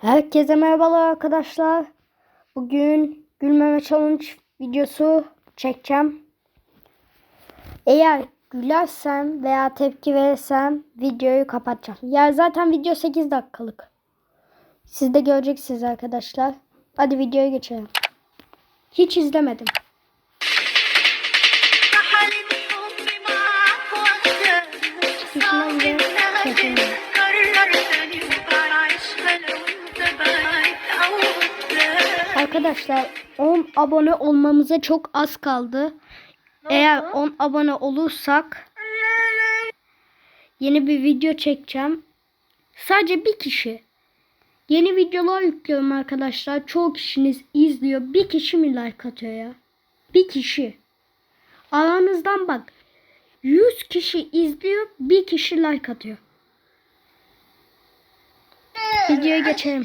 Herkese merhabalar arkadaşlar. Bugün gülmeme challenge videosu çekeceğim. Eğer gülersem veya tepki verirsem videoyu kapatacağım. Ya zaten video 8 dakikalık. Siz de göreceksiniz arkadaşlar. Hadi videoya geçelim. Hiç izlemedim. Arkadaşlar 10 abone olmamıza çok az kaldı. Eğer 10 abone olursak yeni bir video çekeceğim. Sadece bir kişi. Yeni videolar yüklüyorum arkadaşlar. Çoğu kişiniz izliyor. Bir kişi mi like atıyor ya? Bir kişi. Aranızdan bak. 100 kişi izliyor. Bir kişi like atıyor. Videoya geçelim.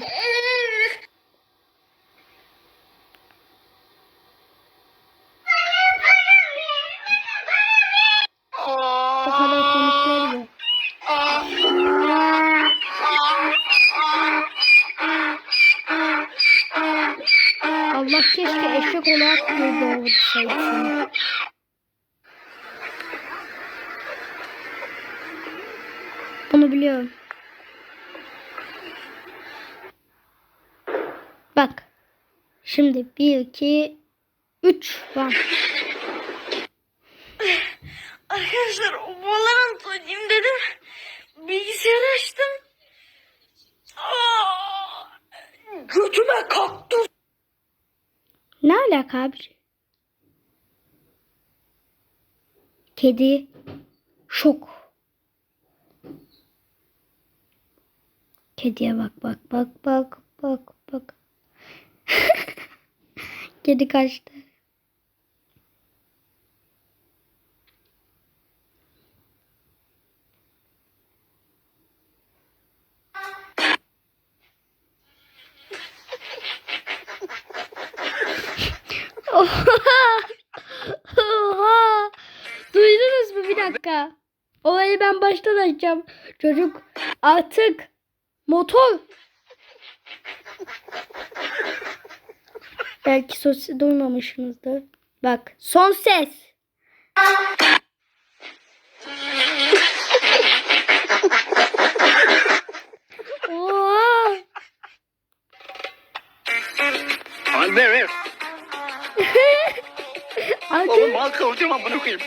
Allah keşke eşek olarak bir doğursaydı seni. Bunu biliyorum. Bak. Şimdi 1, 2, 3 var. Arkadaşlar Valorant oynayayım dedim. Bilgisayarı açtım. Götüme kaktüs. Ne alaka abi? Kedi şok. Kediye bak bak bak bak bak bak. Kedi kaçtı. Oha! Duydunuz mu bir dakika? Olayı ben baştan açacağım. Çocuk artık motor. Belki sesi duymamışsınızdır. Bak son ses. Oğlum mal kıvırcım amına koyayım.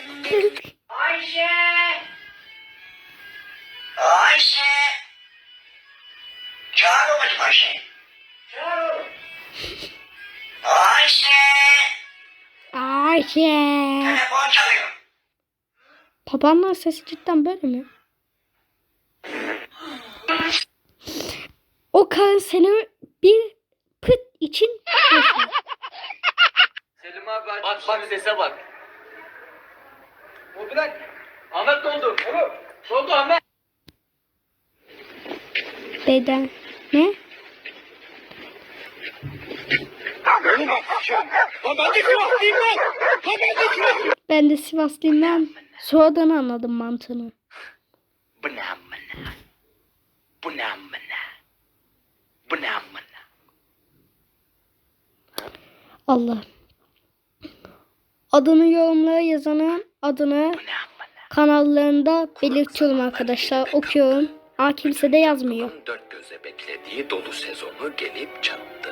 Ayşe. Ayşe. Çağır babacım Ayşe. Ayşe. Ayşe. Telefon çalıyor. Babanın sesi cidden böyle mi? O karın seni bir pıt için. Selim abi. Bak bak sese bak. Bırak. Ahmet ne oldu? Oğlum. Ne oldu Ahmet? Beden. Ne? Ben de Sivaslıyım ben. Sonradan anladım mantığını. Bu ne amına? Bu ne amına? Bu ne amına? Allah. Adını yorumlara yazanın adını kanallarında belirtiyorum arkadaşlar. Okuyorum. Aa kimse de yazmıyor. Dört göze beklediği dolu sezonu gelip çattı.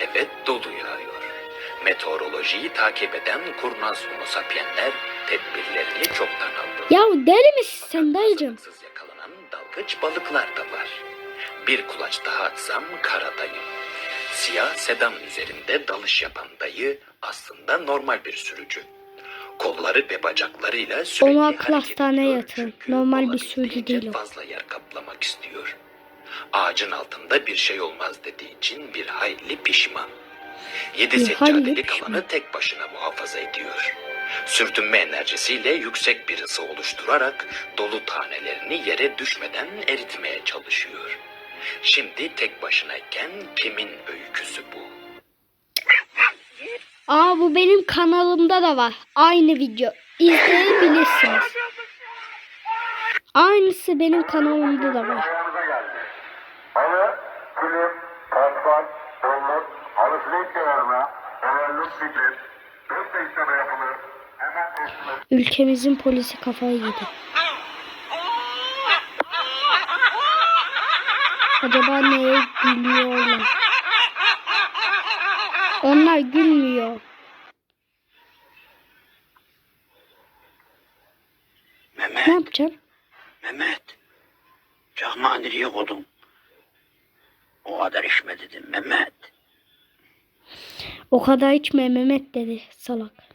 Evet dolu yağıyor. Meteorolojiyi takip eden kurnaz homo sapienler tedbirlerini çoktan aldı. Ya deli misin sen dayıcım? Yakalanan dalgıç balıklar da var. Bir kulaç daha atsam karadayım. Siyah sedan üzerinde dalış yapan dayı aslında normal bir sürücü. Kolları ve bacaklarıyla sürekli Onu akıl hareket hastaneye ediyor yatırın. çünkü Normal bir olabildiğince sürücü değil o. fazla yer kaplamak istiyor. Ağacın altında bir şey olmaz dediği için bir hayli pişman. Yedi Bir hayli seccadelik pişman. alanı tek başına muhafaza ediyor. Sürtünme enerjisiyle yüksek bir ısı oluşturarak dolu tanelerini yere düşmeden eritmeye çalışıyor. Şimdi tek başınayken kimin öyküsü bu? Aa bu benim kanalımda da var. Aynı video. İzleyebilirsiniz. Aynısı benim kanalımda da var. Alı, kilim, tatvan, bolluk, alışveriş yararına, önerlik fikir, Ülkemizin polisi kafayı yedi. Gülüyorlar? Onlar gülmüyor. Mehmet, Ne yapacağım? Mehmet. Çakmağı nereye koydun? O kadar içme dedim Mehmet. O kadar içme Mehmet dedi salak.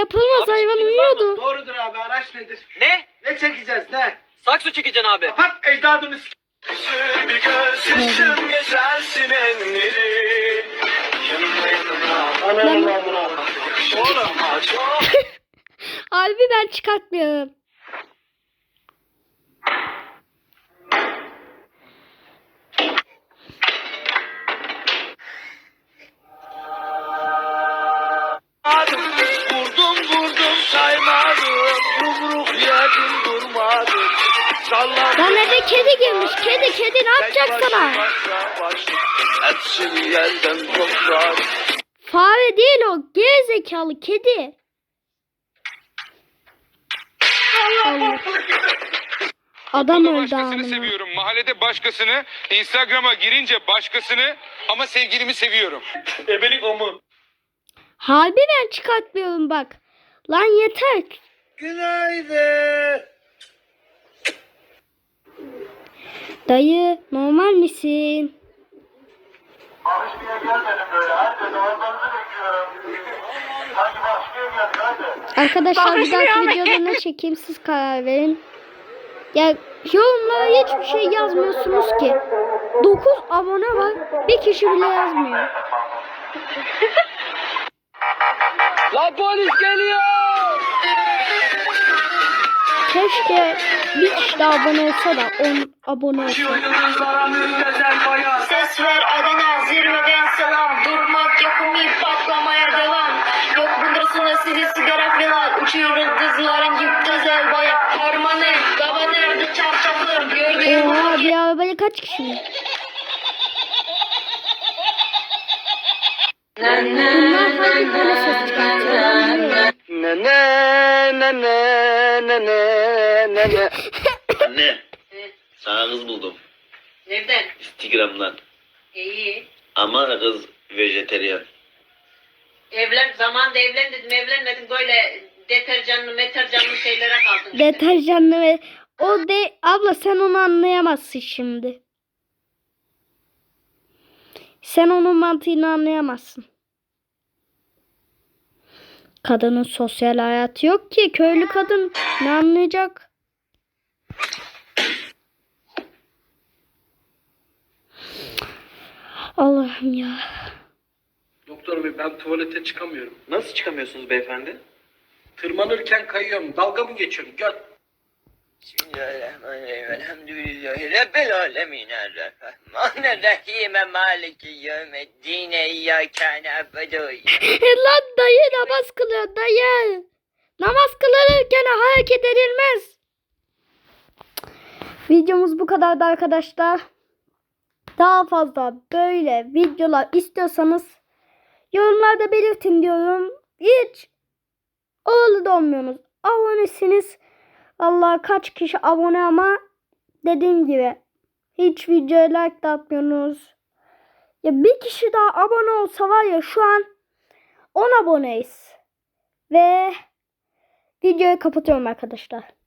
Ya yapılmaz hayvan uyuyordu. Doğrudur abi araç nedir? Ne? Ne çekeceğiz ne? Saksı çekeceksin abi. Kapat ecdadını s- Bir göz yaşım geçersin enleri. Ben- Oğlum çok Harbi ben çıkartmıyorum. Vurdum Kedi girmiş. Kedi kedi ne yapacak sana? Fare değil o. Gerizekalı kedi. Allah. Adam Okulda öldü başkasını seviyorum. Mahallede başkasını, Instagram'a girince başkasını ama sevgilimi seviyorum. Ebelik o mu? Harbi ben çıkartmıyorum bak. Lan yeter. Günaydın Dayı normal misin? Arkadaşlar bir dahaki videoda ne çekeyim siz karar verin. Ya yorumlara hiçbir şey yazmıyorsunuz ki. 9 abone var. Bir kişi bile yazmıyor. Lan polis geliyor. Keşke bir kişi daha abone olsa da 10 abone olsa. Ses ver Adana zirveden selam. Durmak yok umut patlamaya devam. Yok bundrasına sizi sigara filan. Uçuyoruz kızların yük güzel baya Harmanı baba nerede çarşaflar? Gördüğüm Oha bir arabaya kaç kişi mi? Bunlar hangi böyle ses çıkartıyor. Ne ne ne ne ne ne ne ne Anne. Sana kız buldum. Nereden? Instagram'dan. İyi Ama kız vejeteryan. Evlen zaman da evlen dedim evlenmedim böyle deterjanlı meterjanlı şeylere kaldın işte. Deterjanlı ve o de abla sen onu anlayamazsın şimdi. Sen onun mantığını anlayamazsın. Kadının sosyal hayatı yok ki. Köylü kadın ne anlayacak? Allah'ım ya. Doktor bey ben tuvalete çıkamıyorum. Nasıl çıkamıyorsunuz beyefendi? Tırmanırken kayıyorum. Dalga mı geçiyorum? Gel. Bismillahirrahmanirrahim. Elhamdülillahi Rabbil alemin. Errahmanirrahim. Maliki yevmeddin. İyyâke na'budu. Lan dayı namaz kılıyor dayı. Namaz kılırken hareket edilmez. Videomuz bu kadardı arkadaşlar. Daha fazla böyle videolar istiyorsanız yorumlarda belirtin diyorum. Hiç oğlu da olmuyorsunuz. Abonesiniz. Allah kaç kişi abone ama dediğim gibi hiç videoya like atmıyorsunuz. Ya bir kişi daha abone olsa var ya şu an 10 aboneyiz. Ve videoyu kapatıyorum arkadaşlar.